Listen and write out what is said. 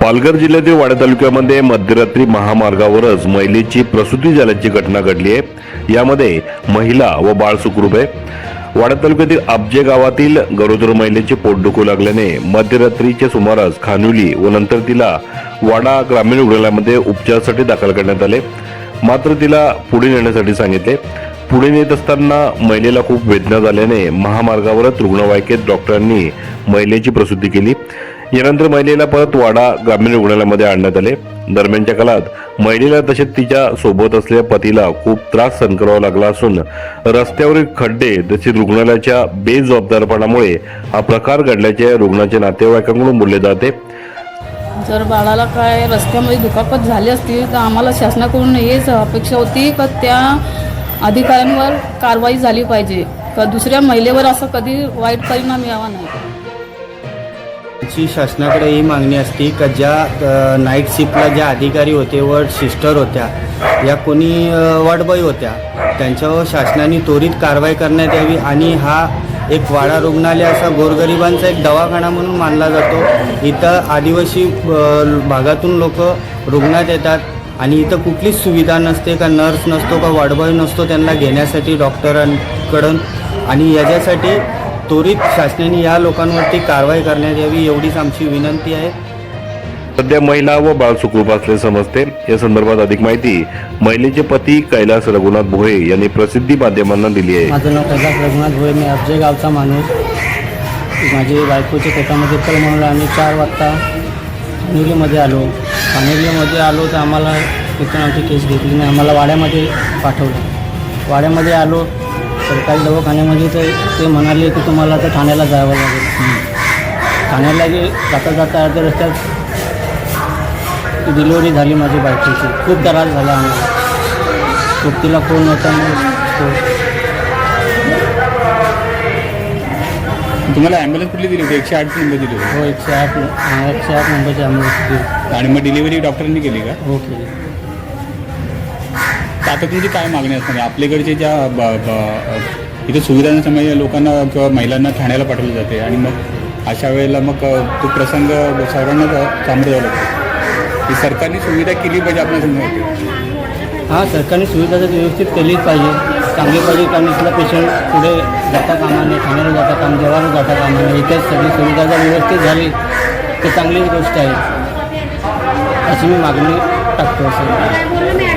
पालघर जिल्ह्यातील वाडा तालुक्यामध्ये मध्यरात्री महामार्गावरच महिलेची प्रसूती झाल्याची घटना घडली आहे. यामध्ये महिला व बाळ सुखरूप आहे. वाडा तालुक्यातील आबजे गावातील गरोदर महिलेचे पोट दुखू लागल्याने मध्यरात्रीच्या सुमारास खानुली व नंतर तिला वाडा ग्रामीण रुग्णालयामध्ये उपचारासाठी दाखल करण्यात आले. मात्र तिला पुढे नेण्यासाठी सांगितले. पुढे नेत असताना महिलेला खूप वेदना झाल्याने महामार्गावरच रुग्णवाहिकेत डॉक्टरांनी महिलेची प्रसूती केली. यानंतर महिलेला परत वाडा ग्रामीण रुग्णालयामध्ये आणण्यात आले. दरम्यानच्या काळात महिलेला तसेच तिच्या सोबत असलेल्या पतीला खूप त्रास सहन करावा लागला असून रस्त्यावरील खड्डे तसेच रुग्णालयाच्या बेजबाबदारपणामुळे हा प्रकार घडल्याचे रुग्णाच्या नातेवाईकांकडून बोलले जाते. जर बाळाला काय रस्त्यामध्ये दुखापत झाली असती तर आम्हाला शासनाकडून हेच अपेक्षा होती का त्या अधिकाऱ्यांवर कारवाई झाली पाहिजे? का दुसऱ्या महिलेवर असं कधी वाईट परिणाम यावा नाही? ची शासनाकडे ही मागणी असते का ज्या नाईट शिफ्टला ज्या अधिकारी होते व सिस्टर होत्या या कोणी अ, होत्या त्यांच्यावर शासनाने त्वरित कारवाई करण्यात यावी आणि हा एक वाडा रुग्णालय असा गोरगरिबांचा एक दवाखाना म्हणून मानला जातो. इथं आदिवासी भागातून लोक रुग्णात येतात आणि इथं कुठलीच सुविधा नसते का नर्स नसतो का वाडबाई नसतो त्यांना घेण्यासाठी डॉक्टरांकडून आणि याच्यासाठी त्वरित शासनाने या लोकांवरती कारवाई करण्यात यावी एवढीच आमची विनंती आहे. सध्या महिला व बाळ सुखरूप असले समजते. या संदर्भात अधिक माहिती महिलेचे पती कैलास रघुनाथ भोये यांनी प्रसिद्धी माध्यमांना दिली आहे. माझं नाव कैलास रघुनाथ भोळे. मी अफजय गावचा माणूस. माझी बायकोच्या पोटामध्ये कल म्हणून आम्ही चार वाजता खानिवलीमध्ये आलो. खानिवलीमध्ये आलो तर आम्हाला तिथून आमची केस घेतली नाही. आम्हाला वाड्यामध्ये पाठवलं. वाड्यामध्ये आलो सरकारी दवाखान्यामध्ये तर ते म्हणाले की तुम्हाला आता ठाण्याला जावं लागेल. ठाण्याला गे जाता जाता अर्ध्या रस्त्यात डिलिव्हरी झाली माझी बायकोची. खूप त्रास झाला आम्हाला. खूप तिला फोन होता मग तुम्हाला ॲम्ब्युलन्स कुठली दिली होती? एकशे आठ नंबर दिली होती. हो एकशे आठ एकशे आठ नंबरची आम्ही आणि मग डिलिव्हरी डॉक्टरांनी केली का? हो केली. तर आता तुमची काय मागणी असणार आहे? आपल्याकडचे ज्या ब- ब- इथे सुविधा लोकांना किंवा महिलांना ठाण्याला पाठवलं जाते आणि मग अशा वेळेला मग अ, तो प्रसंग सर्वांना सामोरं जावं लागतं सरकारने सुविधा केली पाहिजे आपल्यासमोर? हां सरकारने सुविधा तर व्यवस्थित केलीच पाहिजे. चांगली पाहिजे कारण इथला पेशंट पुढे जाता कामा नये ठाण्याला जाता काम देवाला जाता कामा नये इथेच सगळी सुविधा जर व्यवस्थित झाली तर चांगलीच गोष्ट आहे. अशी मी मागणी टाकतो असं.